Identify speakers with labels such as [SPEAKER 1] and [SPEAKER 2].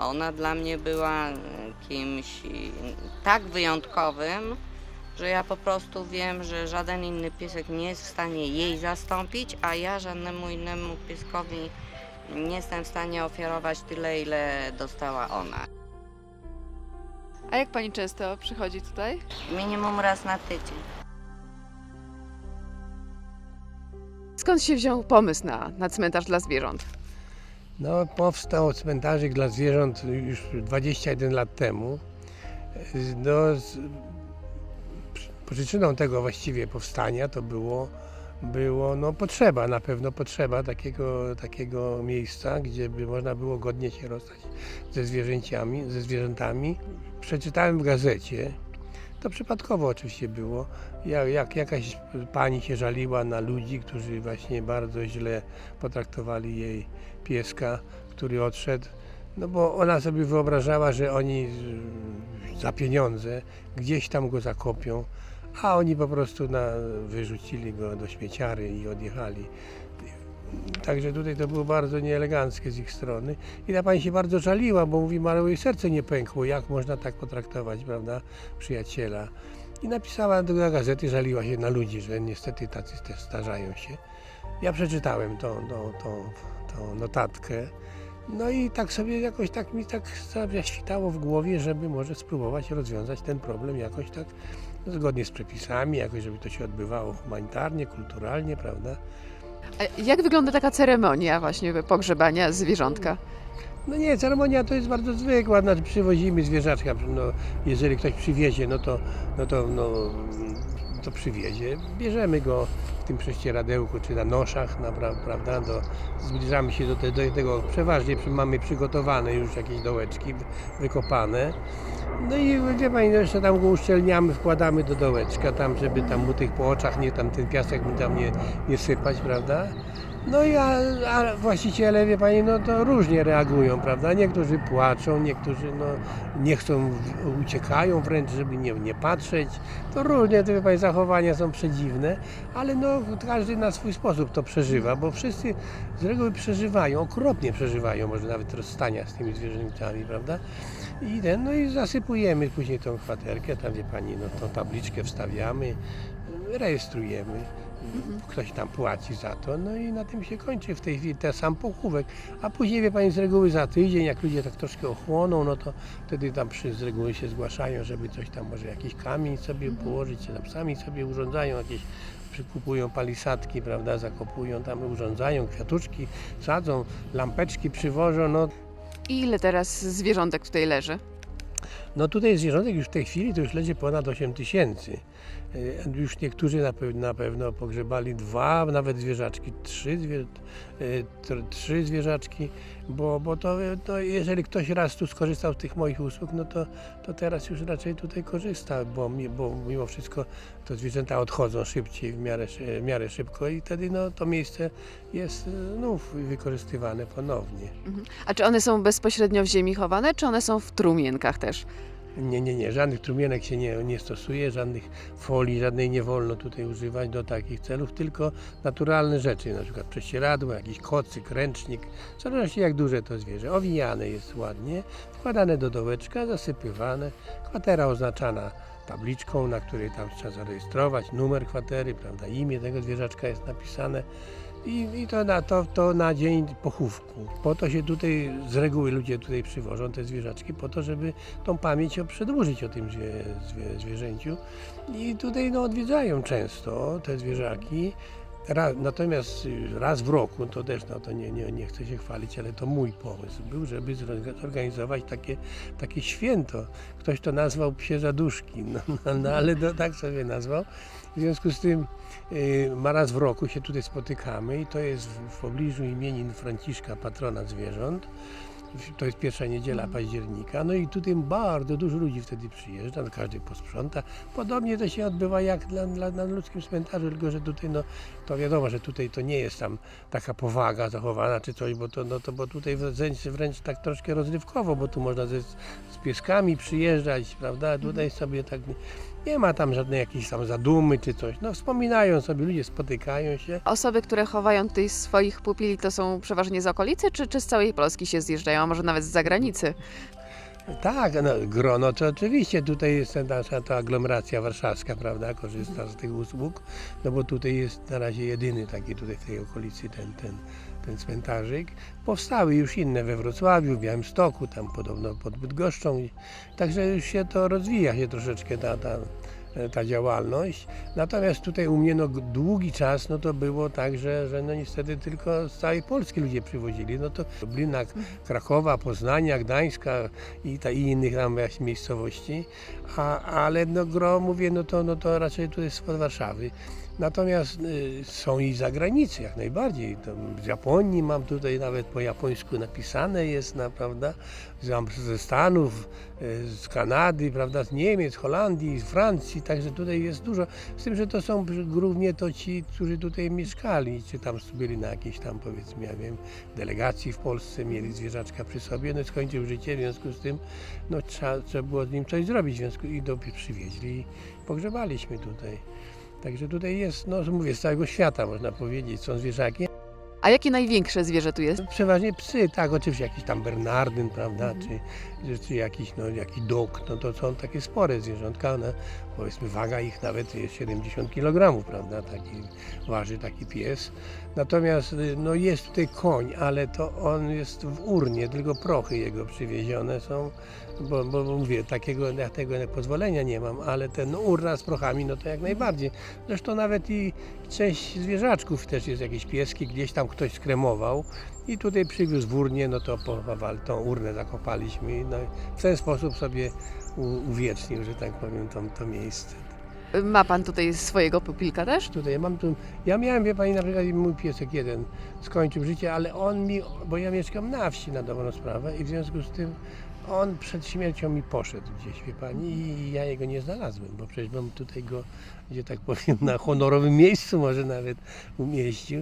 [SPEAKER 1] Ona dla mnie była e, kimś tak wyjątkowym, że ja po prostu wiem, że żaden inny piesek nie jest w stanie jej zastąpić, a ja żadnemu innemu pieskowi nie jestem w stanie ofiarować tyle, ile dostała ona.
[SPEAKER 2] A jak pani często przychodzi tutaj?
[SPEAKER 1] Minimum raz na tydzień.
[SPEAKER 2] Skąd się wziął pomysł na, na cmentarz dla zwierząt?
[SPEAKER 3] No, powstał cmentarzyk dla zwierząt już 21 lat temu. No, z, przyczyną tego właściwie powstania to było, było no, potrzeba, na pewno potrzeba takiego, takiego miejsca, gdzie by można było godnie się rozstać ze zwierzęciami, ze zwierzętami. Przeczytałem w gazecie, to przypadkowo oczywiście było, jak, jak jakaś pani się żaliła na ludzi, którzy właśnie bardzo źle potraktowali jej pieska, który odszedł. No bo ona sobie wyobrażała, że oni za pieniądze gdzieś tam go zakopią, a oni po prostu na, wyrzucili go do śmieciary i odjechali. Także tutaj to było bardzo nieeleganckie z ich strony. I ta pani się bardzo żaliła, bo mówi, ale jej serce nie pękło, jak można tak potraktować, prawda, przyjaciela. I napisała do gazety, żaliła się na ludzi, że niestety tacy też starzają się. Ja przeczytałem tą, tą, tą, tą notatkę. No i tak sobie jakoś tak mi tak zaświtało w głowie, żeby może spróbować rozwiązać ten problem jakoś tak zgodnie z przepisami, jakoś żeby to się odbywało humanitarnie, kulturalnie, prawda?
[SPEAKER 2] A jak wygląda taka ceremonia właśnie pogrzebania zwierzątka?
[SPEAKER 3] No nie, ceremonia to jest bardzo zwykła, znaczy przywozimy zwierzaczka, no, jeżeli ktoś przywiezie, no to, no to, no, to przywiezie. Bierzemy go w tym prześcieradełku czy na noszach, prawda, do, zbliżamy się do, te, do tego, przeważnie mamy przygotowane już jakieś dołeczki wy- wykopane. No i wie pani, no jeszcze tam go uszczelniamy, wkładamy do dołeczka, tam żeby tam mu tych po oczach, nie tam ten piasek mu tam nie, nie sypać, prawda? No i a, a właściciele, wie pani, no to różnie reagują, prawda? Niektórzy płaczą, niektórzy no, nie chcą, uciekają wręcz, żeby nie, nie patrzeć. To różnie, to wie pani, zachowania są przedziwne, ale no każdy na swój sposób to przeżywa, bo wszyscy z reguły przeżywają, okropnie przeżywają, może nawet rozstania z tymi zwierzętami, prawda? I ten, no i zasypujemy później tą kwaterkę, tam wie pani, no tą tabliczkę wstawiamy, rejestrujemy. Ktoś tam płaci za to, no i na tym się kończy w tej chwili ten sam pochówek. A później wie pani z reguły za tydzień, jak ludzie tak troszkę ochłoną, no to wtedy tam przy, z reguły się zgłaszają, żeby coś tam może jakiś kamień sobie położyć, czy tam sami sobie urządzają jakieś przykupują palisadki, prawda, zakopują tam, urządzają kwiatuszki, sadzą, lampeczki przywożą, no
[SPEAKER 2] I ile teraz zwierzątek tutaj leży?
[SPEAKER 3] No tutaj zwierzątek już w tej chwili to już leży ponad 8 tysięcy. E, Już niektórzy na pewno, pogrzebali dwa, nawet zwierzaczki, trzy, zwie, e, tr- trzy zwierzaczki, bo, bo to, to jeżeli ktoś raz tu skorzystał z tych moich usług, no to, to teraz już raczej tutaj korzysta, bo, bo mimo wszystko to zwierzęta odchodzą szybciej, w miarę, w miarę szybko i wtedy no, to miejsce jest e, znów wykorzystywane ponownie.
[SPEAKER 2] Mhm. A czy one są bezpośrednio w ziemi chowane, czy one są w trumienkach też?
[SPEAKER 3] Nie, nie, nie, żadnych trumienek się nie, nie stosuje, żadnych folii, żadnej nie wolno tutaj używać do takich celów, tylko naturalne rzeczy, na przykład prześcieradło, jakiś kocyk, ręcznik, w zależności jak duże to zwierzę, owijane jest ładnie, wkładane do dołeczka, zasypywane, kwatera oznaczana tabliczką, na której tam trzeba zarejestrować, numer kwatery, prawda, imię tego zwierzaczka jest napisane, i, I to, na, to, to na dzień pochówku. Po to się tutaj, z reguły ludzie tutaj przywożą te zwierzaczki, po to, żeby tą pamięć przedłużyć o tym zwie, zwie, zwierzęciu. I tutaj no, odwiedzają często te zwierzaki. Ra, natomiast y, raz w roku, to też no, to nie, nie, nie chcę się chwalić, ale to mój pomysł był, żeby zorga- zorganizować takie, takie święto. Ktoś to nazwał psie zaduszki, no, no, no ale no, tak sobie nazwał. W związku z tym y, ma raz w roku się tutaj spotykamy i to jest w, w pobliżu imienin Franciszka, patrona zwierząt. To jest pierwsza niedziela października. No i tutaj bardzo dużo ludzi wtedy przyjeżdża, no każdy posprząta. Podobnie to się odbywa jak dla, dla, na ludzkim cmentarzu, tylko że tutaj no, to wiadomo, że tutaj to nie jest tam taka powaga zachowana czy coś, bo to, no, to bo tutaj wręcz, wręcz tak troszkę rozrywkowo, bo tu można ze, z pieskami przyjeżdżać, prawda? Tutaj sobie tak Nie ma tam żadnej jakiejś tam zadumy czy coś. No wspominają sobie, ludzie spotykają się.
[SPEAKER 2] Osoby, które chowają tutaj swoich pupili, to są przeważnie z okolicy, czy, czy z całej Polski się zjeżdżają, a może nawet z zagranicy?
[SPEAKER 3] Tak, no, grono to oczywiście tutaj jest nasza ta aglomeracja warszawska, prawda, korzysta z tych usług, no bo tutaj jest na razie jedyny taki tutaj w tej okolicy ten, ten, ten cmentarzyk. Powstały już inne we Wrocławiu, w Białymstoku, tam podobno pod Bydgoszczą, także już się to rozwija się troszeczkę ta, ta, ta działalność. Natomiast tutaj u mnie no, długi czas no to było tak, że, że no niestety tylko z całej Polski ludzie przywozili. No to Lublina, Krakowa, Poznania, Gdańska i, ta, i innych tam miejscowości. A, ale no gro mówię, no to, no to raczej tu jest spod Warszawy. Natomiast y, są i zagranicy jak najbardziej. Z Japonii mam tutaj nawet po japońsku napisane jest, na, prawda? Ze Stanów, y, z Kanady, prawda? Z Niemiec, Holandii, z Francji, także tutaj jest dużo. Z tym, że to są głównie to ci, którzy tutaj mieszkali, czy tam byli na jakiejś tam powiedzmy, ja wiem, delegacji w Polsce, mieli zwierzaczka przy sobie, no skończył życie, w związku z tym no, trzeba, trzeba było z nim coś zrobić, w związku i do, przywieźli i pogrzebaliśmy tutaj. Także tutaj jest, no mówię, z całego świata można powiedzieć, są zwierzaki.
[SPEAKER 2] A jakie największe zwierzę tu jest?
[SPEAKER 3] Przeważnie psy, tak, oczywiście jakiś tam Bernardyn, prawda, czy, czy, jakiś, no, jakiś dog, no to są takie spore zwierzątka, one, powiedzmy waga ich nawet jest 70 kg, prawda, taki waży taki pies. Natomiast y, no, jest tutaj koń, ale to on jest w urnie, tylko prochy jego przywiezione są, bo, bo mówię, takiego, ja tego pozwolenia nie mam, ale ten urna z prochami, no to jak najbardziej. Zresztą nawet i część zwierzaczków też jest jakieś pieski, gdzieś tam ktoś skremował i tutaj przywiózł w urnie, no to powal, tą urnę zakopaliśmy i no, w ten sposób sobie uwiecznił, że tak powiem, to, to miejsce.
[SPEAKER 2] Ma pan tutaj swojego pupilka też?
[SPEAKER 3] Tutaj mam tu, ja miałem, wie pani, na przykład mój piesek jeden skończył życie, ale on mi, bo ja mieszkam na wsi na dobrą sprawę i w związku z tym on przed śmiercią mi poszedł gdzieś, wie pani, i ja jego nie znalazłem, bo przecież bym tutaj go, gdzie tak powiem, na honorowym miejscu może nawet umieścił.